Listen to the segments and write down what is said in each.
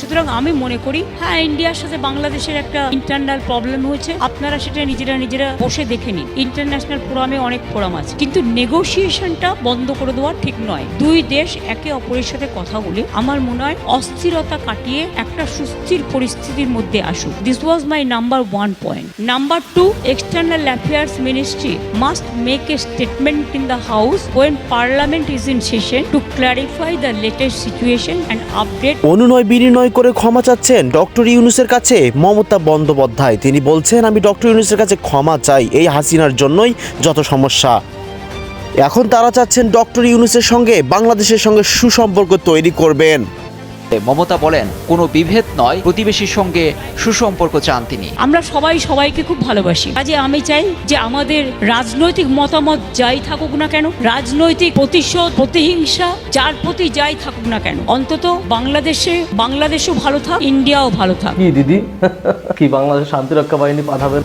সুতরাং আমি মনে করি হ্যাঁ ইন্ডিয়ার সাথে বাংলাদেশের একটা ইন্টারনাল প্রবলেম হয়েছে। আপনারা সেটা নিজেরা নিজেরা বসে দেখে নিন। ইন্টারন্যাশনাল ফোরামে অনেক ফোরাম আছে। কিন্তু নেগোসিয়েশনটা বন্ধ করে দেওয়া ঠিক নয়। দুই দেশ একে অপরের সাথে কথা বলে আমার মনে হয় অস্থিরতা কাটিয়ে একটা সুস্থির পরিস্থিতির মধ্যে আসুক। This was my number one point number two external affairs ministry must make a statement in the house when parliament is in session to clarify the latest situation and update অনুনয় বিনিময় করে ক্ষমা চাচ্ছেন ডক্টর ইউনুসের কাছে মমতা বন্দ্যোপাধ্যায়। তিনি বলছেন, আমি ডক্টর ইউনুসের কাছে ক্ষমা চাই, এই হাসিনার জন্যই যত সমস্যা। এখন তারা চাচ্ছেন ডক্টর ইউনুসের সঙ্গে বাংলাদেশের সঙ্গে সুসম্পর্ক তৈরি করবেন। মমতা বলেন কোনো বিভেদ নয় প্রতিবেশীর সঙ্গে সুসম্পর্ক চান তিনি। আমরা সবাই সবাইকে খুব ভালোবাসি। কাজে আমি চাই যে আমাদের রাজনৈতিক মতামত যাই থাকুক না কেন রাজনৈতিক প্রতিশোধ প্রতিহিংসা যার প্রতি যাই থাকুক না কেন অন্তত বাংলাদেশে বাংলাদেশও ভালো থাক ইন্ডিয়াও ভালো থাক। কি দিদি কি বাংলাদেশ শান্তিরক্ষা বাহিনী পাঠাবেন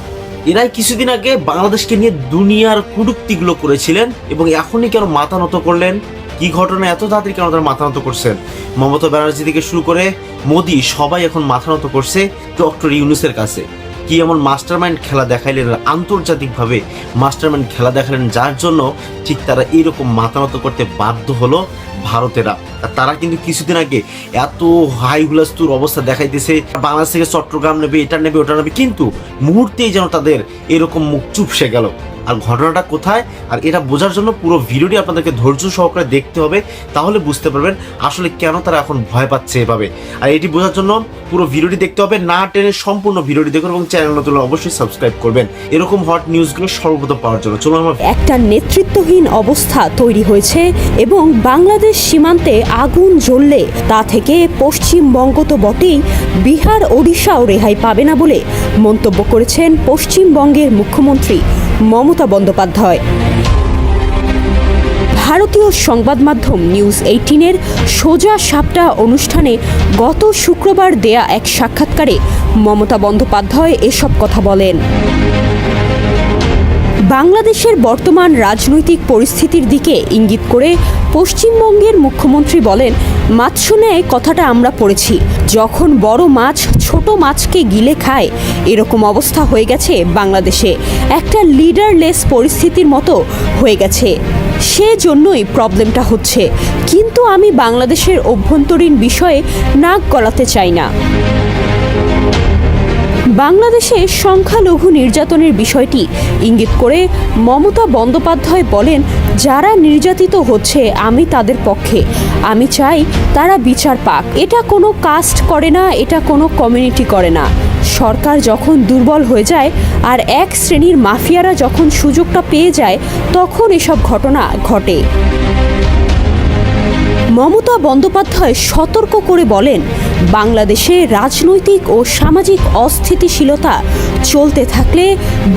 এরাই কিছুদিন আগে বাংলাদেশকে নিয়ে দুনিয়ার কুটুক্তিগুলো করেছিলেন এবং এখনই কেন মাথা নত করলেন? কি ঘটনা? এত তাড়াতাড়ি কেন তারা মাথা নত করছেন? মমতা ব্যানার্জি থেকে শুরু করে মোদি সবাই এখন মাথা নত করছে ডক্টর ইউনুসের কাছে। কি এমন মাস্টারমাইন্ড খেলা দেখাইলেন আন্তর্জাতিকভাবে মাস্টারমাইন্ড খেলা দেখালেন যার জন্য ঠিক তারা এইরকম মাথা নত করতে বাধ্য হলো ভারতেরা। তারা কিন্তু কিছুদিন আগে এত হাই হুলাস্তুর অবস্থা দেখাইতেছে, বাংলাদেশ থেকে চট্টগ্রাম নেবে, এটা নেবে, ওটা নেবে, কিন্তু মুহূর্তেই যেন তাদের এরকম মুখ চুপসে গেল। আর ঘটনাটা কোথায় আর এটা বোঝার জন্য পুরো ভিডিওটি আপনাদেরকে ধৈর্য সহকারে দেখতে হবে, তাহলে বুঝতে পারবেন আসলে কেন তারা এখন ভয় পাচ্ছে এভাবে। আর এটি বোঝার জন্য পুরো ভিডিওটি দেখতে হবে, না টেনে সম্পূর্ণ ভিডিওটি দেখুন এবং চ্যানেল নতুন অবশ্যই সাবস্ক্রাইব করবেন। এরকম হট নিউজগুলো সর্বপ্রথম পাওয়ার জন্য। চলুন আমরা একটা নেতৃত্বহীন অবস্থা তৈরি হয়েছে এবং বাংলাদেশ সীমান্তে আগুন জ্বললে তা থেকে পশ্চিমবঙ্গ তো বটেই, বিহার, ওড়িশাও রেহাই পাবে না বলে মন্তব্য করেছেন পশ্চিমবঙ্গের মুখ্যমন্ত্রী। মমতা বন্দ্যোপাধ্যায়। ভারতীয় সংবাদ মাধ্যম নিউজ এইটিনের সোজা সাপটা অনুষ্ঠানে গত শুক্রবার দেয়া এক সাক্ষাৎকারে মমতা বন্দ্যোপাধ্যায় এসব কথা বলেন। বাংলাদেশের বর্তমান রাজনৈতিক পরিস্থিতির দিকে ইঙ্গিত করে পশ্চিমবঙ্গের মুখ্যমন্ত্রী বলেন মাৎস্য শুনে কথাটা আমরা পড়েছি। যখন বড় মাছ ছোট মাছকে গিলে খায়, এরকম অবস্থা হয়ে গেছে বাংলাদেশে। একটা লিডারলেস পরিস্থিতির মতো হয়ে গেছে। সে জন্যই প্রবলেমটা হচ্ছে। কিন্তু আমি বাংলাদেশের অভ্যন্তরীণ বিষয়ে নাক গলাতে চাই না। বাংলাদেশে সংখ্যালঘু নির্যাতনের বিষয়টি ইঙ্গিত করে মমতা বন্দ্যোপাধ্যায় বলেন, যারা নির্যাতিত হচ্ছে, আমি তাদের পক্ষে। আমি চাই তারা বিচার পাক। এটা কোনো কাস্ট করে না, এটা কোনো কমিউনিটি করে না। সরকার যখন দুর্বল হয়ে যায় আর এক শ্রেণির মাফিয়ারা যখন সুযোগটা পেয়ে যায়, তখন এসব ঘটনা ঘটে। মমতা বন্দ্যোপাধ্যায় সতর্ক করে বলেন, বাংলাদেশে রাজনৈতিক ও সামাজিক অস্থিতিশীলতা চলতে থাকলে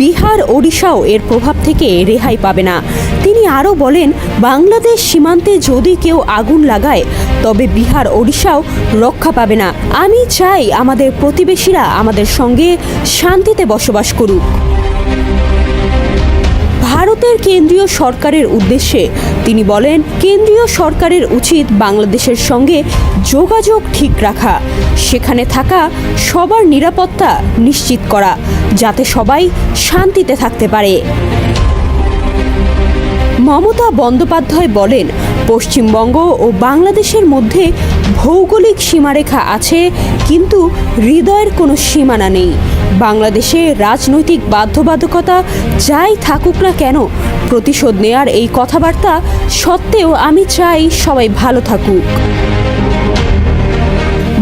বিহার, ওড়িশাও এর প্রভাব থেকে রেহাই পাবে না। তিনি আরও বলেন, বাংলাদেশ সীমান্তে যদি কেউ আগুন লাগায়, তবে বিহার, ওড়িশাও রক্ষা পাবে না। আমি চাই আমাদের প্রতিবেশীরা আমাদের সঙ্গে শান্তিতে বসবাস করুক। ভারতের কেন্দ্রীয় সরকারের উদ্দেশ্যে তিনি বলেন, কেন্দ্রীয় সরকারের উচিত বাংলাদেশের সঙ্গে যোগাযোগ ঠিক রাখা, সেখানে থাকা সবার নিরাপত্তা নিশ্চিত করা, যাতে সবাই শান্তিতে থাকতে পারে। মমতা বন্দ্যোপাধ্যায় বলেন, পশ্চিমবঙ্গ ও বাংলাদেশের মধ্যে ভৌগোলিক সীমারেখা আছে, কিন্তু হৃদয়ের কোনো সীমানা নেই। বাংলাদেশে রাজনৈতিক বাধ্যবাধকতা যাই থাকুক না কেন, প্রতিশোধ নেয়ার এই কথাবার্তা সত্ত্বেও আমি চাই সবাই ভালো থাকুক।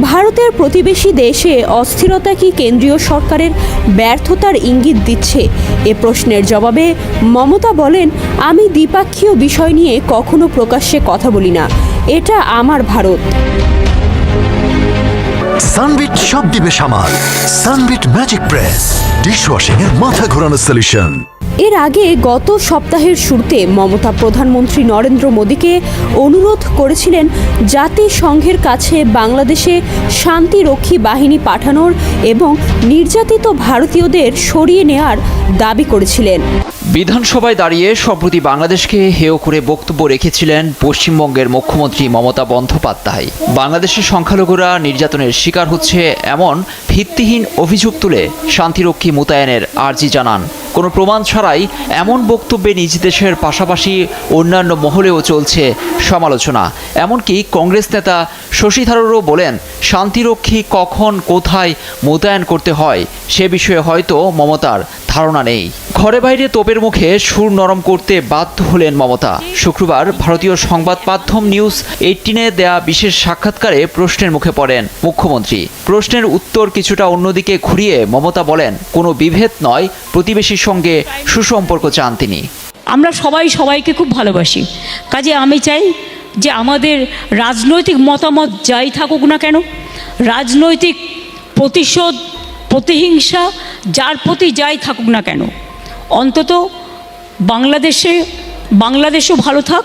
ভারতের প্রতিবেশী দেশে অস্থিরতা কি কেন্দ্রীয় সরকারের ব্যর্থতার ইঙ্গিত দিচ্ছে? এ প্রশ্নের জবাবে মমতা বলেন, আমি দ্বিপাক্ষীয় বিষয় নিয়ে কখনো প্রকাশ্যে কথা বলি না। এটা আমার ভারত। সানবিট সব দিবে সামাল। Sunbit magic press. ডিশওয়াশিং এর মাথা ঘোরানো সলিউশন এর আগে গত সপ্তাহের শুরুতে মমতা প্রধানমন্ত্রী নরেন্দ্র মোদীকে অনুরোধ করেছিলেন জাতিসংঘের কাছে বাংলাদেশে শান্তিরক্ষী বাহিনী পাঠানোর এবং নির্যাতিত ভারতীয়দের সরিয়ে নেয়ার দাবি করেছিলেন। বিধানসভায় দাঁড়িয়ে সম্প্রতি বাংলাদেশকে হেয় করে বক্তব্য রেখেছিলেন পশ্চিমবঙ্গের মুখ্যমন্ত্রী মমতা বন্দ্যোপাধ্যায়। বাংলাদেশের সংখ্যালঘুরা নির্যাতনের শিকার হচ্ছে এমন ভিত্তিহীন অভিযোগ তুলে শান্তিরক্ষী মোতায়েনের আর্জি জানান। কোনো প্রমাণ ছাড়াই এমন বক্তব্যে নিজ দেশের পাশাপাশি অন্যান্য মহলেও চলছে সমালোচনা। এমনকি কংগ্রেস নেতা শশী থারুরও বলেন, শান্তিরক্ষী কখন কোথায় মোতায়েন করতে হয়, সে বিষয়ে হয়তো মমতার ধারণা নেই। ঘরে বাইরে তোপের মুখে সুর নরম করতে বাধ্য হলেন মমতা। শুক্রবার ভারতীয় সংবাদ মাধ্যম নিউজ এইটিনে দেয়া বিশেষ সাক্ষাৎকারে প্রশ্নের মুখে পড়েন মুখ্যমন্ত্রী। প্রশ্নের উত্তর কিছুটা অন্যদিকে ঘুরিয়ে মমতা বলেন, কোনো বিভেদ নয়, প্রতিবেশীর সঙ্গে সুসম্পর্ক চান তিনি। আমরা সবাই সবাইকে খুব ভালোবাসি। কাজে আমি চাই যে আমাদের রাজনৈতিক মতামত যাই থাকুক না কেন, রাজনৈতিক প্রতিশোধ প্রতিহিংসা যার প্রতি যাই থাকুক না কেন, অন্তত বাংলাদেশে, বাংলাদেশও ভালো থাক,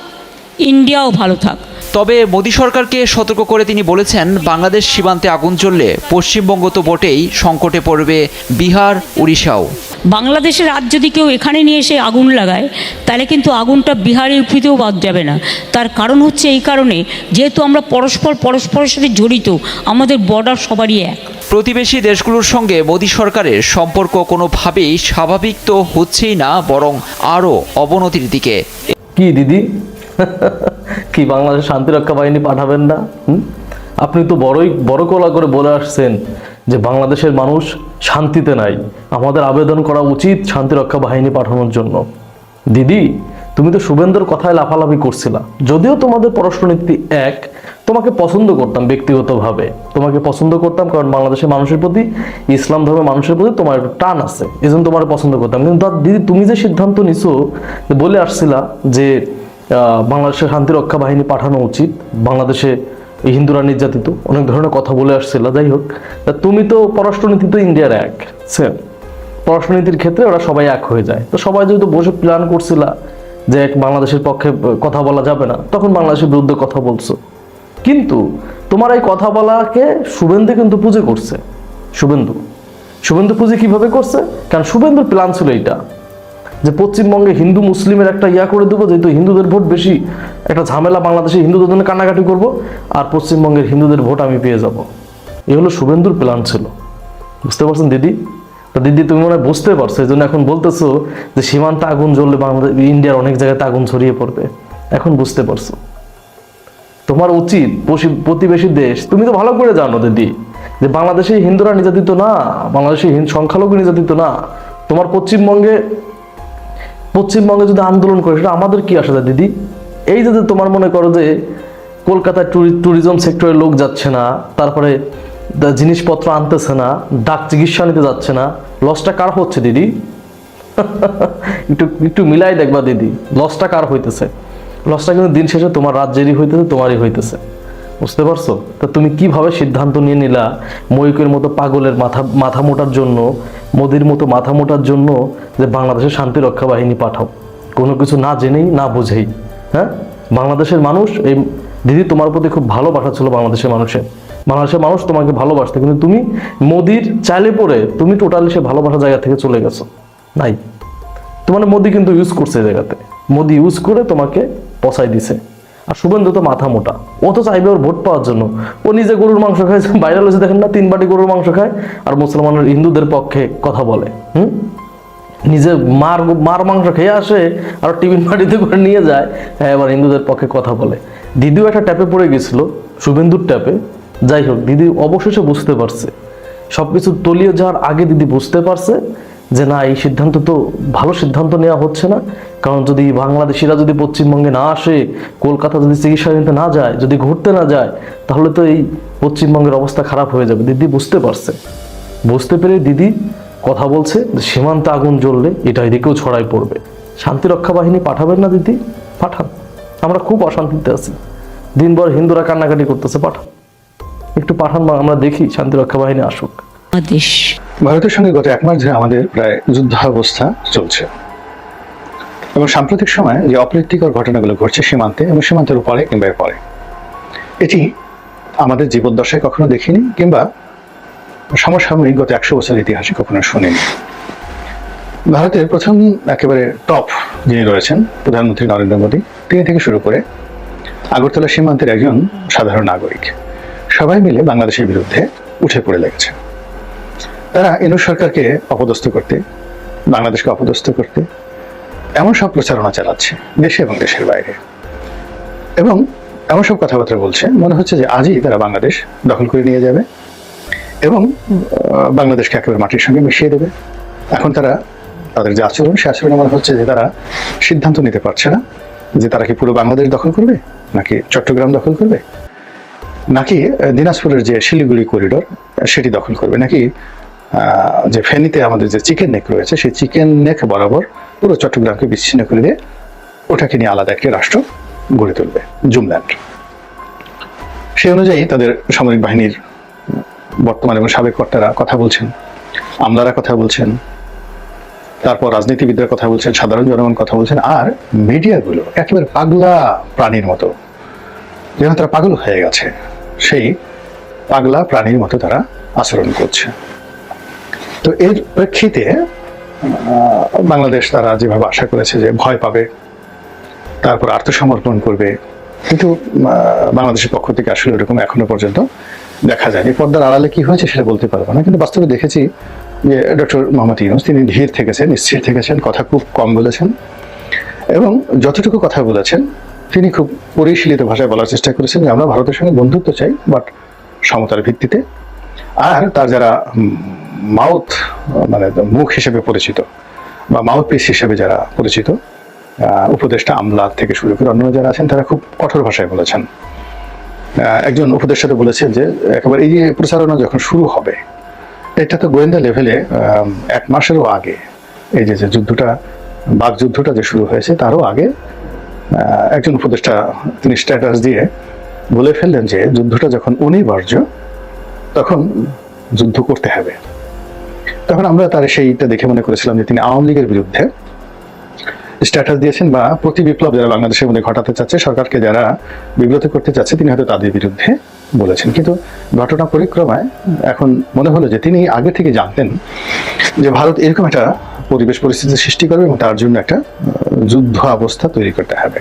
ইন্ডিয়াও ভালো থাক। তবে মোদী সরকারকে সতর্ক করে তিনি বলেছেন বাংলাদেশ সীমান্তে আগুন জ্বললে পশ্চিমবঙ্গ তো বটেই সংকটে পড়বে বিহার উড়িষ্যাও। বাংলাদেশের রাত যদি কেউ এখানে নিয়ে এসে আগুন লাগায় তাহলে কিন্তু আগুনটা বিহার ইউপিতেও বাদ যাবে না। তার কারণ হচ্ছে এই কারণে যেহেতু আমরা পরস্পর পরস্পরের সাথে জড়িত আমাদের বর্ডার সবারই এক। প্রতিবেশী দেশগুলোর সঙ্গে মোদী সরকারের সম্পর্ক কোনোভাবেই স্বাভাবিক তো হচ্ছেই না বরং আরও অবনতির দিকে। কি দিদি? কি বাংলাদেশ শান্তিরক্ষা বাহিনী পাঠাবেন না? আপনি তো বড়ই, বড় কলা করে বলে আসছেন যে বাংলাদেশের মানুষ শান্তিতে নাই। আমাদের আবেদন করা উচিত শান্তিরক্ষা বাহিনী পাঠানোর জন্য। দিদি, তুমি তো শুভেন্দুর কথায় লাফালাফি করছিলা। যদিও তোমাদের পররাষ্ট্রনীতি এক, তোমাকে পছন্দ করতাম ব্যক্তিগতভাবে। তোমাকে পছন্দ করতাম কারণ বাংলাদেশের মানুষের প্রতি, ইসলাম ধর্মের মানুষের প্রতি তোমার একটা টান আছে। এই জন্য তোমার পছন্দ করতাম। কিন্তু দিদি, তুমি যে সিদ্ধান্ত নিছো বলে আসছিলা যে বাংলাদেশের শান্তিরক্ষা বাহিনী পাঠানো উচিত। বাংলাদেশে হিন্দুরা নির্যাতিত। অনেক ধরনের কথা বলে আসছিল, যাই হোক। তুমি তো পররাষ্ট্রনীতি তো ইন্ডিয়ার এক, সেম। পররাষ্ট্রনীতির ক্ষেত্রে ওরা সবাই এক হয়ে যায়। তো সবাই যেহেতু বসে প্ল্যান করছিলা যে এক বাংলাদেশের পক্ষে কথা বলা যাবে না, তখন বাংলাদেশের বিরুদ্ধে কথা বলছো। কিন্তু তোমার এই কথা বলাকে শুভেন্দু কিন্তু পুজো করছে। শুভেন্দু। শুভেন্দু পুজো কীভাবে করছে? কারণ শুভেন্দুর প্ল্যান ছিল এইটা। যে পশ্চিমবঙ্গে হিন্দু মুসলিমের একটা ইয়া করে দেবো, যেহেতু হিন্দুদের ভোট বেশি, একটা ঝামেলা বাংলাদেশে হিন্দুদের জন্য কান্নাকাটি করব, আর পশ্চিমবঙ্গের হিন্দুদের ভোট আমি পেয়ে যাব। এ হলো শুভেন্দুর প্ল্যান ছিল। বুঝতে পারছেন দিদি? তো দিদি, তুমি মনে হয় বুঝতে পারছ, এই জন্য এখন বলতেছো যে সীমান্তে আগুন জ্বললে বাংলাদেশ, ইন্ডিয়ার অনেক জায়গাতে আগুন ছড়িয়ে পড়বে। এখন বুঝতে পারছ। তোমার উচিত প্রতিবেশী দেশ, তুমি তো ভালো করে জানো দিদি, যে বাংলাদেশে হিন্দুরা নির্যাতিত না বাংলাদেশে সংখ্যালঘু নির্যাতিত না। তোমার পশ্চিমবঙ্গে পশ্চিমবঙ্গে যদি আন্দোলন করে, সেটা আমাদের কি আসে যায় দিদি? এই যে তোমার মনে করো যে কলকাতায় ট্যুরিজম সেক্টরের লোক যাচ্ছে না, তারপরে জিনিসপত্র আনতেছে না, ডাক চিকিৎসা নিতে যাচ্ছে না লসটা কার হচ্ছে দিদি? একটু একটু মিলাই দেখবা দিদি লসটা কার হইতেছে? লসটা কিন্তু দিন শেষে তোমার রাজ্যেরই হইতেছে, তোমারই হইতেছে। বুঝতে পারছ? তা তুমি কীভাবে সিদ্ধান্ত নিয়ে নিলা ময়ূকের মতো পাগলের মাথা মাথা মোটার জন্য মোদির মতো মাথা মোটার জন্য যে বাংলাদেশের শান্তি রক্ষা বাহিনী পাঠাও। কোনো কিছু না জেনেই, না বুঝেই। হ্যাঁ? বাংলাদেশের মানুষ, এই দিদি তোমার প্রতি খুব ভালোবাসা ছিল বাংলাদেশের মানুষের। বাংলাদেশের মানুষ তোমাকে ভালোবাসতে, কিন্তু তুমি মোদির চাইলে পরে তুমি টোটালি সে ভালোবাসা জায়গা থেকে চলে গেছো। নাই। তোমার মোদি কিন্তু ইউজ করছে জায়গাতে। মোদি ইউজ করে তোমাকে পচাই দিছে। আর শুভেন্দু তো মাথা মোটা। ও তো চাইবে ওর ভোট পাওয়ার জন্য। ও নিজে গরুর মাংস খায়, বাইরে হয়েছে দেখেন না তিন বাটি গরুর মাংস খায় আর মুসলমানের হিন্দুদের পক্ষে কথা বলে, হুম? নিজে মার মার মাংস খেয়ে আসে আর টিফিন পার্টিতে করে নিয়ে যায় হ্যাঁ এবার হিন্দুদের পক্ষে কথা বলে। দিদিও একটা ট্যাপে পড়ে গেছিল, শুভেন্দুর ট্যাপে। যাই হোক, দিদি অবশেষে বুঝতে পারছে। সব কিছু তলিয়ে যাওয়ার আগে দিদি বুঝতে পারছে যে না, এই সিদ্ধান্ত তো ভালো সিদ্ধান্ত নেওয়া হচ্ছে না। কারণ যদি বাংলাদেশিরা যদি পশ্চিমবঙ্গে না আসে, কলকাতা যদি চিকিৎসা নিতে না যায়, যদি ঘুরতে না যায়, তাহলে তো এই পশ্চিমবঙ্গের অবস্থা খারাপ হয়ে যাবে। দিদি বুঝতে পারছে। বুঝতে পেরে দিদি কথা বলছে সীমান্তে আগুন জ্বললে এটা এদিকেও ছড়াই পড়বে। শান্তিরক্ষা বাহিনী পাঠাবেন না দিদি? পাঠান। আমরা খুব অশান্তিতে আছি। দিনভর হিন্দুরা কান্নাকাটি করতেছে, পাঠান। একটু পাঠান আমরা দেখি শান্তিরক্ষা বাহিনী আসুক। ভারতের সঙ্গে গত এক মাস ধরে আমাদের প্রায় যুদ্ধাবস্থা চলছে। এবং সাম্প্রতিক সময়ে যে অপ্রীতিকর ঘটনাগুলো ঘটছে সীমান্তে এবং সীমান্তের উপরে কিংবা এর পরে এটি আমাদের জীবদ্দশায় কখনো দেখিনি কিংবা সমসাময়িক গত একশো বছরের ইতিহাসে কখনো শুনিনি। ভারতের প্রথম একেবারে টপ যিনি রয়েছেন, প্রধানমন্ত্রী নরেন্দ্র মোদী, তিনি থেকে শুরু করে আগরতলা সীমান্তের একজন সাধারণ নাগরিক, সবাই মিলে বাংলাদেশের বিরুদ্ধে উঠে পড়ে লেগেছে। তারা ইনু সরকারকে অপদস্থ করতে, বাংলাদেশকে অপদস্থ করতে এমন সব প্রচারণা চালাচ্ছে, দেশে এবং দেশের বাইরে। এবং এমন সব কথাবার্তা বলছে, মনে হচ্ছে যে আজই তারা বাংলাদেশ দখল করে নিয়ে যাবে এবং বাংলাদেশকে একেবারে মাটির সঙ্গে মিশিয়ে দেবে। এখন তারা তাদের যে আচরণ, সে আচরণে মনে হচ্ছে যে তারা সিদ্ধান্ত নিতে পারছে না যে তারা কি পুরো বাংলাদেশ দখল করবে, নাকি চট্টগ্রাম দখল করবে? নাকি দিনাজপুরের যে শিলিগুড়ি করিডোর সেটি দখল করবে? নাকি যে ফেনীতে আমাদের যে চিকেন নেক রয়েছে, সেই চিকেন নেক বরাবর পুরো চট্টগ্রামকে বিচ্ছিন্ন করে দিয়ে ওটাকে নিয়ে আলাদা একটি রাষ্ট্র গড়ে তুলবে, জুমল্যান্ড। সেই অনুযায়ী তাদের সামরিক বাহিনীর বর্তমান এবং সাবেক কর্তারা কথা বলছেন, আমলারা কথা বলছেন, তারপর রাজনীতিবিদরা কথা বলছেন, সাধারণ জনগণ কথা বলছেন, আর মিডিয়াগুলো একেবারে পাগলা প্রাণীর মতো, যেন তারা পাগল হয়ে গেছে, সেই পাগলা প্রাণীর মতো তারা আচরণ করছে। তো এর প্রেক্ষিতে বাংলাদেশ তারা যেভাবে আশা করেছে যে ভয় পাবে, তারপর আত্মসমর্পণ করবে, কিন্তু বাংলাদেশের পক্ষ থেকে আসলে এরকম এখনও পর্যন্ত দেখা যায়নি। পর্দার আড়ালে কি হয়েছে সেটা বলতে পারব না, কিন্তু বাস্তবে দেখেছি যে ডক্টর মোহাম্মদ ইউনুস, তিনি ধীর থেকেছেন, স্থির থেকেছেন, কথা খুব কম বলেছেন, এবং যতটুকু কথা বলেছেন, তিনি খুব পরিশীলিত ভাষায় বলার চেষ্টা করেছেন যে আমরা ভারতের সঙ্গে বন্ধুত্ব চাই বাট সমতার ভিত্তিতে, আর তার যারা মাউথ মানে মুখ হিসেবে পরিচিত, বা মাউথ পিস হিসেবে যারা পরিচিত উপদেষ্টা আমলা থেকে শুরু করে অন্য যারা আছেন, তারা খুব কঠোর ভাষায় বলেছেন। একজন উপদেষ্টা তো বলেছেন যে, একেবারে এই যে প্রচারণা যখন শুরু হবে, এটা তো গোয়েন্দা লেভেলে এক মাসেরও আগে, এই যে যে যুদ্ধটা বাক যুদ্ধটা যে শুরু হয়েছে, তারও আগে একজন উপদেষ্টা, তিনি স্ট্যাটাস দিয়ে বলে ফেললেন যে, যুদ্ধটা যখন অনিবার্য, তখন যুদ্ধ করতে হবে। তখন আমরা তার সেইটা দেখে মনে করেছিলাম যে তিনি আওয়ামী লীগের বিরুদ্ধে স্ট্যাটাস দিয়েছেন বা প্রতি বিপ্লব যারা বাংলাদেশের মধ্যে ঘটাতে চাচ্ছে, সরকারকে যারা বিব্রত করতে চাচ্ছে, তিনি হয়তো তাদের বিরুদ্ধে বলেছেন। কিন্তু ঘটনা পরিক্রমায় এখন মনে হলো যে তিনি আগে থেকে জানতেন যে ভারত এরকম একটা পরিবেশ পরিস্থিতি সৃষ্টি করবে এবং তার জন্য একটা যুদ্ধ অবস্থা তৈরি করতে হবে।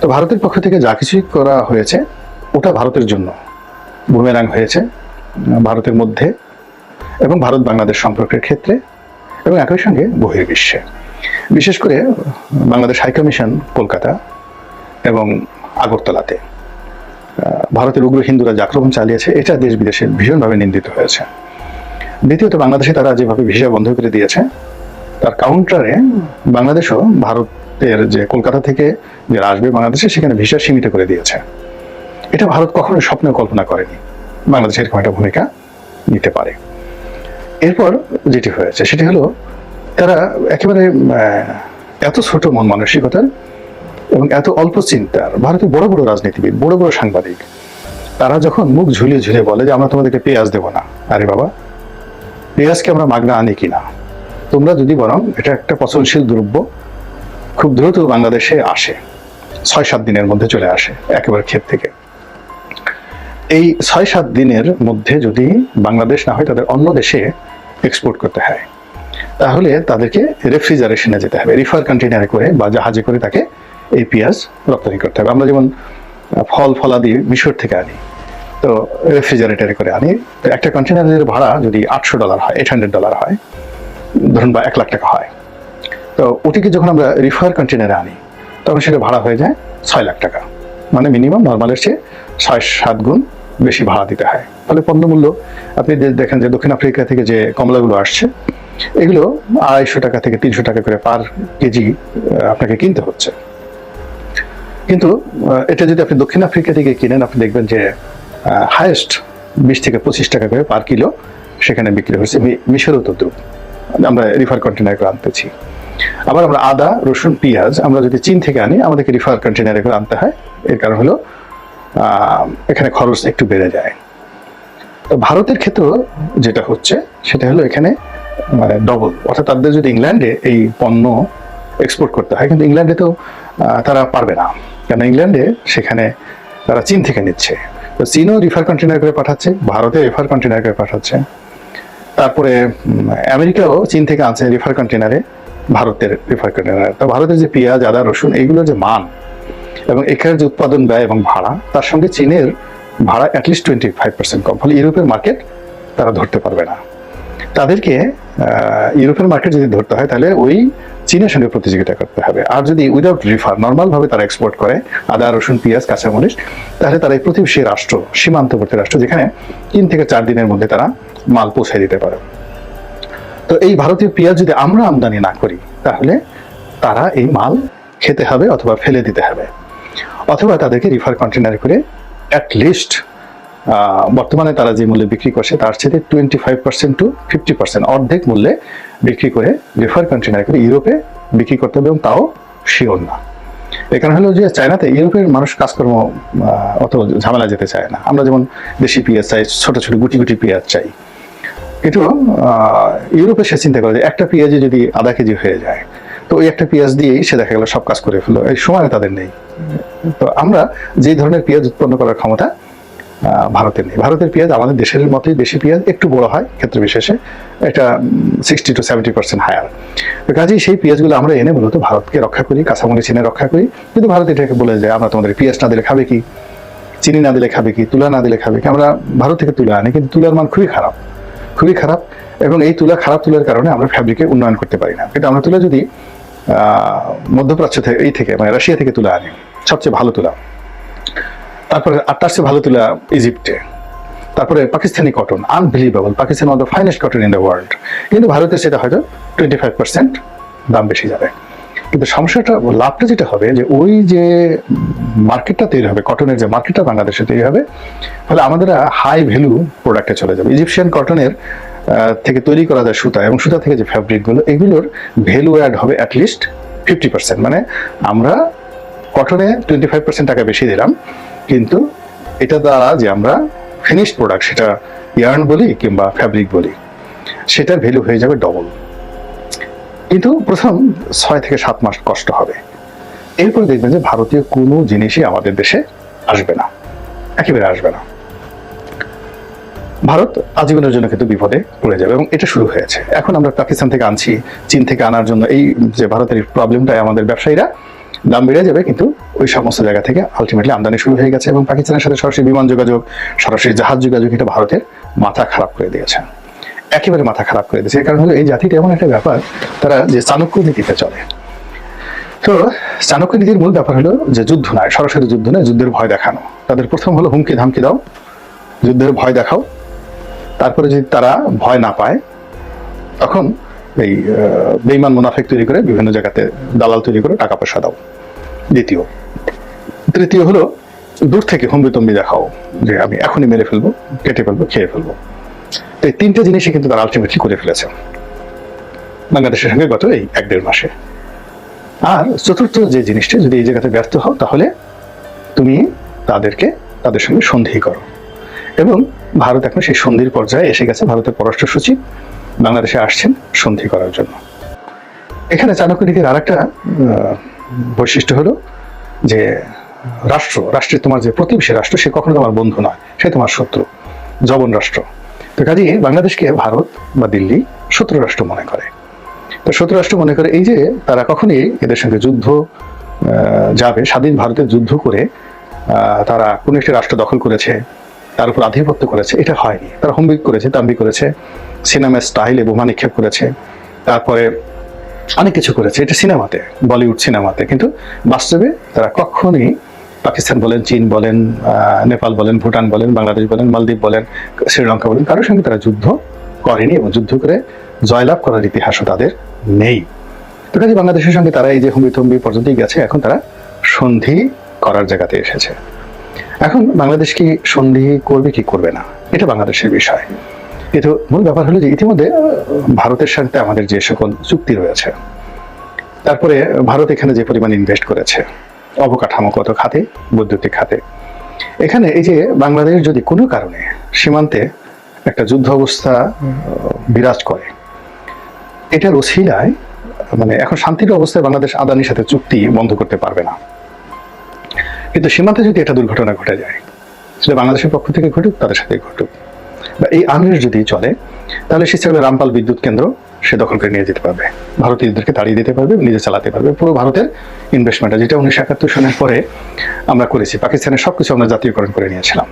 তো ভারতের পক্ষ থেকে যা কিছুই করা হয়েছে, ওটা ভারতের জন্য বুমেরাং হয়েছে। ভারতের মধ্যে এবং ভারত বাংলাদেশ সম্পর্কের ক্ষেত্রে এবং একই সঙ্গে বহির্বিশ্বে। বিশেষ করে বাংলাদেশ হাইকমিশন কলকাতা এবং আগরতলাতে। ভারতের উগ্র হিন্দুরা যে আক্রমণ চালিয়েছে, এটা দেশ বিদেশে ভীষণভাবে নিন্দিত হয়েছে। দ্বিতীয়ত, বাংলাদেশে তারা যেভাবে ভিসা বন্ধ করে দিয়েছে, তার কাউন্টারে বাংলাদেশও ভারতের যে কলকাতা থেকে যারা আসবে বাংলাদেশে, সেখানে ভিসা সীমিত করে দিয়েছে। এটা ভারত কখনো স্বপ্নে কল্পনা করেনি। বাংলাদেশের এরকম একটা ভূমিকা নিতে পারে। এরপর যেটি হয়েছে, সেটি হলো তারা একেবারে এত ছোট মন মানসিকতার এবং এত অল্প চিন্তার, ভারতের বড় বড় রাজনীতিবিদ, বড় বড় সাংবাদিক, তারা যখন মুখ ঝুলিয়ে ঝুলিয়ে বলে যে আমরা তোমাদেরকে পেঁয়াজ দেবো না, আরে বাবা, পেঁয়াজকে আমরা মাগনা আনি কিনা তোমরা যদি বরং এটা একটা পচনশীল দ্রব্য খুব দ্রুত বাংলাদেশে আসে, ছয় সাত দিনের মধ্যে চলে আসে, একেবারে ক্ষেত থেকে। এই ছয় সাত দিনের মধ্যে যদি বাংলাদেশ না হয়, তাদের অন্য দেশে এক্সপোর্ট করতে হয়। তাহলে তাদেরকে রেফ্রিজারেশনে যেতে হবে। রিফার কন্টেনারে করে বা জাহাজে করে তাকে এই পেঁয়াজ রপ্তানি করতে হবে। আমরা যেমন ফল, ফলাদি, মিশর থেকে আনি, তো রেফ্রিজারেটারে করে আনি। একটা কন্টেনারের ভাড়া যদি আটশো ডলার হয় এইট হান্ড্রেড ডলার হয়, ধরুন বা এক লাখ টাকা হয়। তো ওটিকে যখন আমরা রিফার কন্টেনারে আনি, তখন সেটা ভাড়া হয়ে যায় ছয় লাখ টাকা। মানে মিনিমাম নর্মালের চেয়ে ছয় সাত গুণ বেশি ভাড়া দিতে হয়। ফলে পণ্যমূল্য, আপনি দেখেন যে দক্ষিণ আফ্রিকা থেকে যে কমলাগুলো আসছে, এগুলো আড়াইশো টাকা থেকে তিনশো টাকা করে পার কেজি আপনাকে কিনতে হচ্ছে। কিন্তু এটা যদি আপনি দক্ষিণ আফ্রিকা থেকে কিনেন, আপনি দেখবেন যে হায়েস্ট বিশ থেকে পঁচিশ টাকা করে পার কিলো সেখানে বিক্রি হচ্ছে মি- মিশরেও তো আমরা রিফার কন্টেনার করে আনতেছি। আবার আমরা আদা, রসুন, পেঁয়াজ, আমরা যদি চীন থেকে আনি, আমাদেরকে রিফার কন্টেনারে করে আনতে হয়। এর কারণ হলো এখানে খরচ একটু বেড়ে যায়। তো ভারতের ক্ষেত্রে যেটা হচ্ছে, সেটা হলো এখানে মানে ডবল অর্থাৎ তাদের যদি ইংল্যান্ডে এই পণ্য এক্সপোর্ট করতে হয়, কিন্তু ইংল্যান্ডে তো তারা পারবে না। কারণ ইংল্যান্ডে সেখানে তারা চীন থেকে নিচ্ছে। তো চীনও রিফার কন্টেনার করে পাঠাচ্ছে, ভারতে রিফার কন্টেনার করে পাঠাচ্ছে। তারপরে আমেরিকাও চীন থেকে আনছে রিফার কন্টেনারে ভারতের রিফার কন্টেনারে তো ভারতের যে পেঁয়াজ, আদা, রসুন, এইগুলোর যে মান এবং এখানে যে উৎপাদন ব্যয় এবং ভাড়া, তার সঙ্গে চীনের ভাড়া at least twenty five percent কম। ফলে ইউরোপের মার্কেট তারা ধরতে পারবে না। তাদেরকে ইউরোপের মার্কেট যদি ধরতে হয়, তাহলে ওই চীনের সঙ্গে প্রতিযোগিতা করতে হবে। আর যদি উইদাউট রিফার নর্মাল ভাবে তারা এক্সপোর্ট করে আদা, রসুন, পেঁয়াজ, কাঁচামরিচ, তাহলে তারা এই প্রতিবেশী রাষ্ট্র, সীমান্তবর্তী রাষ্ট্র, যেখানে তিন থেকে চার দিনের মধ্যে তারা মাল পৌঁছে দিতে পারে। তো এই ভারতীয় পেঁয়াজ যদি আমরা আমদানি না করি, তাহলে তারা এই মাল খেতে হবে অথবা ফেলে দিতে হবে। অথবা তাদেরকে রিফার কন্টেনারে করে অ্যাট লিস্ট বর্তমানে তারা যে মূল্যে বিক্রি করছে তার চেয়ে twenty five percent to fifty percent অর্ধেক মূল্যে বিক্রি করে রিফার কন্টেনারে করে ইউরোপে বিক্রি করতে হবে এবং তাও শিওর না। কারণ হলো যে চায়নাতে ইউরোপের মানুষ কাজকর্ম অত ঝামেলা যেতে চায় না। আমরা যেমন দেশি পেঁয়াজ চাই, ছোট ছোট গুটি গুটি পেঁয়াজ চাই। কিন্তু ইউরোপে সে চিন্তা করে যে একটা পেঁয়াজে যদি আধা কেজি হয়ে যায় তো ওই একটা পেঁয়াজ দিয়েই সে দেখা গেল সব কাজ করে ফেলো এই সময় তাদের নেই। তো আমরা যে ধরনের পেঁয়াজ উৎপন্ন করার ক্ষমতা ভারতের নেই। ভারতের পেঁয়াজ আমাদের দেশের মতোই দেশি পেঁয়াজ, একটু বড় হয় ক্ষেত্র বিশেষে। এটা sixty to seventy percent higher তো কাজেই সেই পেঁয়াজগুলো আমরা এনে মূলত ভারতকে রক্ষা করি, কাঁচামরিচ চিনে রক্ষা করি। কিন্তু ভারত এটাকে বলে যায় আমরা তোমাদের পেঁয়াজ না দিলে খাবে কি? চিনি না দিলে খাবে কি? তুলা না দিলে খাবে কি? আমরা ভারত থেকে তুলা আনি, কিন্তু তুলার মান খুবই খারাপ। খুবই খারাপ। এবং এই তুলা খারাপ তুলার কারণে আমরা ফ্যাব্রিকে উন্নয়ন করতে পারি না। কিন্তু আমরা তুলা যদি মধ্যপ্রাচ্য থেকে এই থেকে মানে রাশিয়া থেকে তুলা আনে। সবচেয়ে ভালো তুলা। তারপরে আর তার ভালো তুলা ইজিপ্টে। তারপরে Pakistani cotton unbelievable Pakistan one the finest cotton in the world কিন্তু ভারতে সেটা হয়তো টোয়েন্টি ফাইভ পার্সেন্ট দাম বেশি যাবে। কিন্তু সমস্যাটা, লাভটা যেটা হবে, যে ওই যে মার্কেটটা তৈরি হবে কটনের যে মার্কেটটা বাংলাদেশে তৈরি হবে ফলে আমাদের হাই ভ্যালু প্রোডাক্টে চলে যাবে। ইজিপশিয়ান কটনের থেকে তৈরি করা যায় সুতা এবং সুতা থেকে যে ফ্যাব্রিকগুলো এগুলোর ভ্যালু অ্যাড হবে অ্যাটলিস্ট ফিফটি পার্সেন্ট মানে আমরা কটনে টোয়েন্টি ফাইভ পার্সেন্ট টাকা বেশি দিলাম, কিন্তু এটা দ্বারা যে আমরা ফিনিশড প্রোডাক্ট সেটা ইয়ার্ন বলি কিংবা ফ্যাব্রিক বলি, সেটার ভ্যালু হয়ে যাবে ডবল কিন্তু প্রথম ছয় থেকে সাত মাস কষ্ট হবে। এরপরে দেখবেন যে ভারতীয় কোনো জিনিসই আমাদের দেশে আসবে না। একেবারে আসবে না। ভারত আজীবনের জন্য কিন্তু বিপদে পড়ে যাবে এবং এটা শুরু হয়েছে। এখন আমরা পাকিস্তান থেকে আনছি, চীন থেকে আনার জন্য এই যে ভারতের প্রবলেমটাই আমাদের ব্যবসায়ীরা দাম বেড়ে যাবে, কিন্তু ওই সমস্ত জায়গা থেকে আলটিমেটলি আমদানি শুরু হয়ে গেছে এবং পাকিস্তানের সাথে সরাসরি বিমান যোগাযোগ, সরাসরি জাহাজ যোগাযোগ এটা ভারতের মাথা খারাপ করে দিয়েছে। একেবারে মাথা খারাপ করে দিয়েছে। কারণ হলো এই জাতিটা এমন একটা ব্যাপার, তারা যে চাণক্য নীতিতে চলে। তো চাণক্য নীতির মূল ব্যাপার হলো যে যুদ্ধ নয়, সরাসরি যুদ্ধ নয়, যুদ্ধের ভয় দেখানো। তাদের প্রথম হলো হুমকি ধামকি দাও। যুদ্ধের ভয় দেখাও। তারপরে যদি তারা ভয় না পায়, তখন এই বেইমান মুনাফেক তৈরি করে বিভিন্ন জায়গাতে দালাল তৈরি করে টাকা পয়সা দাও। দ্বিতীয়। তৃতীয় হলো, দূর থেকে হুম্বি তম্বি দেখাও যে আমি এখনই মেরে ফেলব, কেটে ফেলব, খেয়ে ফেলব। তো এই তিনটে জিনিসই কিন্তু তারা আলটিমেটলি করে ফেলেছে। বাংলাদেশের সঙ্গে গত এই এক দেড় মাসে। আর চতুর্থ যে জিনিসটা, যদি এই জায়গাতে ব্যর্থ হও, তাহলে তুমি তাদেরকে, তাদের সঙ্গে সন্ধি করো। এবং ভারত এখন সেই সন্ধির পর্যায়ে এসে গেছে ভারতের পররাষ্ট্র সচিব। বাংলাদেশে আসছেন সন্ধি করার জন্য। এখানে চাণক্য নীতির আর একটা বৈশিষ্ট্য হলো যে রাষ্ট্র, রাষ্ট্রের তোমার যে প্রতিবেশী রাষ্ট্র, সে কখনো তোমার বন্ধু নয়, সে তোমার শত্রু, জবন রাষ্ট্র। তো কাজেই বাংলাদেশকে ভারত বা দিল্লি শত্রু রাষ্ট্র মনে করে। তো শত্রু রাষ্ট্র মনে করে এই যে তারা কখনই এদের সঙ্গে যুদ্ধ যাবে, স্বাধীন ভারতের যুদ্ধ করে তারা কোনো একটি রাষ্ট্র দখল করেছে তার উপর আধিপত্য করেছে। এটা হয়নি তারা হুম্বিক করেছে তাম্বি করেছে। সিনেমা স্টাইলে বোমা নিক্ষেপ করেছে। তারপরে অনেক কিছু করেছে। এটা সিনেমাতে, বলিউড সিনেমাতে। কিন্তু বাস্তবে তারা কখনোই পাকিস্তান বলেন, চীন বলেন নেপাল বলেন, ভুটান বলেন, বাংলাদেশ বলেন, মালদ্বীপ বলেন, শ্রীলঙ্কা বলেন, কারোর সঙ্গে তারা যুদ্ধ করেনি এবং যুদ্ধ করে জয়লাভ করার ইতিহাসও তাদের নেই। তো কাজে বাংলাদেশের সঙ্গে তারা এই যে হুম্বি থম্বি পর্যন্তই গেছে, এখন তারা সন্ধি করার জায়গাতে এসেছে। এখন বাংলাদেশ কি সন্ধি করবে, কি করবে না? এটা বাংলাদেশের বিষয়। কিন্তু মূল ব্যাপার হলো যে ইতিমধ্যে ভারতের সাথে আমাদের যে সকল চুক্তি রয়েছে, তারপরে ভারত এখানে যে পরিমাণ ইনভেস্ট করেছে অবকাঠামোগত খাতে, বৈদ্যুতিক খাতে, এখানে এই যে বাংলাদেশ যদি কোনো কারণে সীমান্তে একটা যুদ্ধ অবস্থা বিরাজ করে, এটার ওসিলায় মানে এখন শান্তির অবস্থায় বাংলাদেশ আদানির সাথে চুক্তি বন্ধ করতে পারবে না। কিন্তু সীমান্তে যদি এটা দুর্ঘটনা ঘটে যায়, সেটা বাংলাদেশের পক্ষ থেকে ঘটুক, তাদের সাথে ঘটুক। বা এই আনরেস্ট যদি চলে, তাহলে সে চাইলে রামপাল বিদ্যুৎ কেন্দ্র সে দখল করে নিয়ে যেতে পারবে। ভারতীয়দেরকে তাড়িয়ে দিতে পারবে, নিজে চালাতে পারবে। পুরো ভারতের ইনভেস্টমেন্ট যেটা উনিশশো একাত্তর সনের পরে আমরা করেছি। পাকিস্তানের সবকিছু আমরা জাতীয়করণ করে নিয়েছিলাম।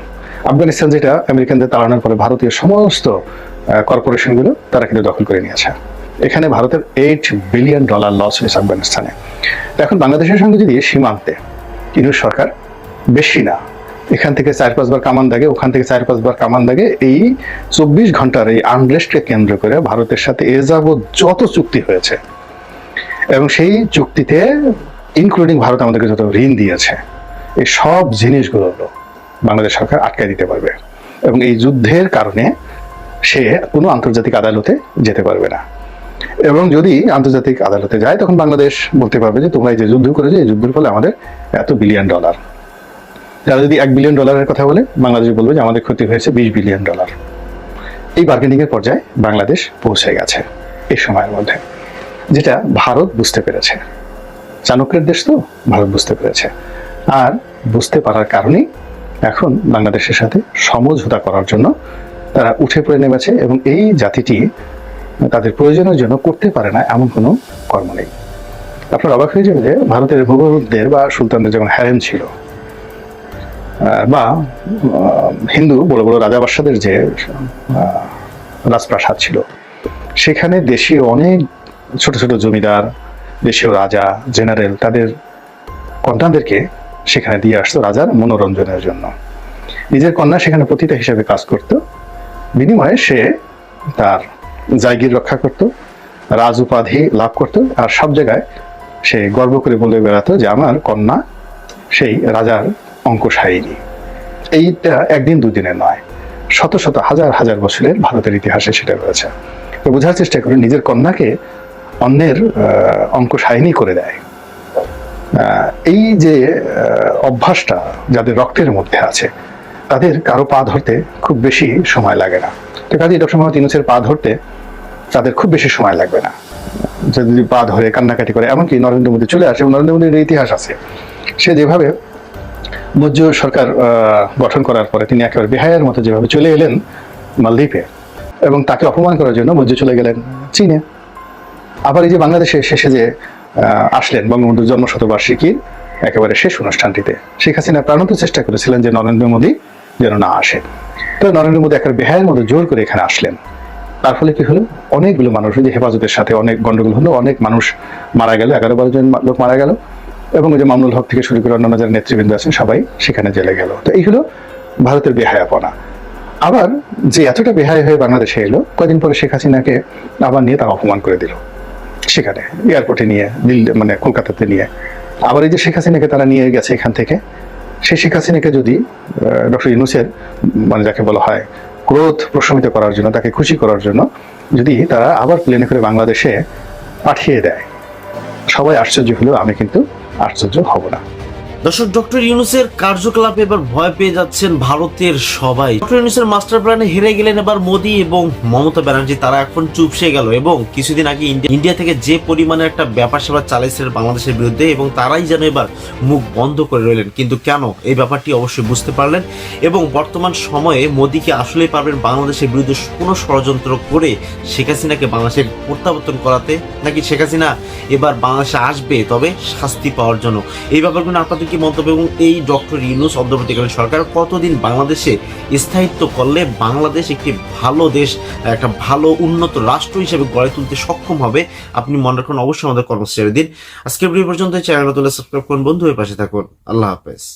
আফগানিস্তান যেটা আমেরিকানদের তাড়ানোর পরে ভারতীয় সমস্ত কর্পোরেশনগুলো তারা কিন্তু দখল করে নিয়েছে। এখানে ভারতের এইট বিলিয়ন ডলার লস হয়েছে আফগানিস্তানে। এখন বাংলাদেশের সঙ্গে যদি সীমান্তে ইউনুস সরকার বেশি না। এখান থেকে চার পাঁচবার কামান দাগে, ওখান থেকে চার পাঁচবার কামান দাগে এই চব্বিশ ঘণ্টার এই আনরেস্টকে কেন্দ্র করে ভারতের সাথে এ যাবৎ যত চুক্তি হয়েছে এবং সেই চুক্তিতে ইনক্লুডিং ভারত আমাদেরকে যত ঋণ দিয়েছে, এই সব জিনিসগুলো বাংলাদেশ সরকার আটকায় দিতে পারবে এবং এই যুদ্ধের কারণে সে কোনো আন্তর্জাতিক আদালতে যেতে পারবে না। এবং যদি আন্তর্জাতিক আদালতে যায়, তখন বাংলাদেশ বলতে পারবে যে তোমরা এই যে যুদ্ধ করেছ, এই যুদ্ধের ফলে আমাদের এত বিলিয়ন ডলার তারা যদি এক বিলিয়ন ডলারের কথা বলে, বাংলাদেশ বলবে যে আমাদের ক্ষতি হয়েছে বিশ বিলিয়ন ডলার এই বার্গেনিং এর পর্যায়ে বাংলাদেশ পৌঁছে গেছে এই সময়ের মধ্যে। যেটা ভারত বুঝতে পেরেছে। চাণক্যের দেশ তো ভারত বুঝতে পেরেছে। আর বুঝতে পারার কারণেই এখন বাংলাদেশের সাথে সমঝোতা করার জন্য তারা উঠে পড়ে নেমেছে এবং এই জাতিটি তাদের প্রয়োজনের জন্য করতে পারে না এমন কোনো কর্ম নেই। আপনার অবাক হয়ে যাবে যে ভারতের মুঘলদের বা সুলতানদের যেমন হ্যারেম ছিল বা হিন্দু বড় বড় রাজা বাদশাদের যে রাজপ্রাসাদ ছিল, সেখানে দেশীয় অনেক ছোট ছোট জমিদার, দেশীয় রাজা, জেনারেল তাদের কন্যাদেরকে সেখানে দিয়ে আসতো রাজার মনোরঞ্জনের জন্য। নিজের কন্যা সেখানে পতিতা হিসেবে কাজ করত। বিনিময়ে সে তার জায়গির রক্ষা করত, রাজ উপাধি লাভ করত, আর সব জায়গায় সে গর্ব করে বলে বেড়াতো যে আমার কন্যা সেই রাজার অঙ্কশায়িনী। এইটা একদিন দুদিনের নয়, শত শত হাজার হাজার বছরের ভারতের ইতিহাসে সেটা রয়েছে। তো বোঝার চেষ্টা করে নিজের কন্যাকে অন্যের অঙ্কশায়িনী করে দেয়। এই যে অভ্যাসটা যাদের রক্তের মধ্যে আছে, তাদের কারও পা ধরতে খুব বেশি সময় লাগে না। তো কাজে ডক্টর মোহাম্মদ ইউনুসের পা ধরতে তাদের খুব বেশি সময় লাগবে না। যদি পা ধরে কান্নাকাটি করে, এমনকি নরেন্দ্র মোদী চলে আসে, নরেন্দ্র মোদীর ইতিহাস আছে। সে যেভাবে মজ্জ সরকার গঠন করার পরে তিনি একেবারে বেহায়ের মতো যেভাবে চলে এলেন মালদ্বীপে এবং তাকে অপমান করার জন্য মজ্জ চলে গেলেন চীনে। আবার এই যে বাংলাদেশে শেষে যে আসলেন বঙ্গবন্ধুর জন্ম শতবার্ষিকীর একেবারে শেষ অনুষ্ঠানটিতে, শেখ হাসিনা প্রাণত চেষ্টা করেছিলেন যে নরেন্দ্র মোদী যেন না আসে। তো নরেন্দ্র মোদী একেবারে বেহায়ের মতো জোর করে এখানে আসলেন। তার ফলে কি হলো? অনেকগুলো মানুষ যে হেফাজতের সাথে অনেক গন্ডগোল হলো, অনেক মানুষ মারা গেল এগারো বারো জন লোক মারা গেল এবং যে মামুনুল হক থেকে শুরু করে অন্যান্য যারা নেতৃবৃন্দ আছেন সবাই সেখানে জেলে গেল। তো এই হলো ভারতের বেহায়াপনা। আবার যে এতটা বেহায় হয়ে বাংলাদেশে এলো, কদিন পরে শেখ হাসিনাকে আবার নিয়ে তারা অপমান করে দিল। সেখানে এয়ারপোর্টে নিয়ে দিল্লি মানে কলকাতাতে নিয়ে। আবার এই যে শেখ হাসিনাকে তারা নিয়ে গেছে এখান থেকে, সেই শেখ হাসিনাকে যদি ডক্টর ইউনুসের মানে যাকে বলা হয় ক্রোধ প্রশমিত করার জন্য, তাকে খুশি করার জন্য যদি তারা আবার প্লেনে করে বাংলাদেশে পাঠিয়ে দেয়। সবাই আশ্চর্য হলেও আমি কিন্তু আশ্চর্য হব না। দর্শক, ডক্টর ইউনুসের কার্যকলাপে এবার ভয় পেয়ে যাচ্ছেন ভারতের সবাই। ডক্টর ইউনুসের মাস্টার প্ল্যানে হেরে গেলেন এবার মোদী এবং মমতা ব্যানার্জি। তারা এখন চুপসে গেল এবং কিছুদিন আগে ইন্ডিয়া থেকে যে পরিমাণে একটা ব্যাপার সেবা চালাইছিলেন বাংলাদেশের বিরুদ্ধে এবং তারাই যেন এবার মুখ বন্ধ করে রইলেন। কিন্তু কেন? এই ব্যাপারটি অবশ্যই বুঝতে পারলেন এবং বর্তমান সময়ে মোদীকে আসলেই পারবেন বাংলাদেশের বিরুদ্ধে কোনো ষড়যন্ত্র করে শেখ হাসিনাকে বাংলাদেশের প্রত্যাবর্তন করাতে, নাকি শেখ হাসিনা এবার বাংলাদেশে আসবে তবে শাস্তি পাওয়ার জন্য? এই ব্যাপারগুলো আপনাদের কি মন্তব্য এবং এই ডক্টর ইউনুস অন্তর্বর্তীকালীন সরকার কতদিন বাংলাদেশে স্থায়িত্ব করলে বাংলাদেশ একটি ভালো দেশ, একটা ভালো উন্নত রাষ্ট্র হিসেবে গড়ে তুলতে সক্ষম হবে? আপনি মনে রাখুন, অবশ্যই আমাদের কর্মসূচি দিন। ভিডিও পর্যন্ত চ্যানেল সাবস্ক্রাইব করুন বন্ধু হয়ে পাশে থাকুন। আল্লাহ হাফেজ।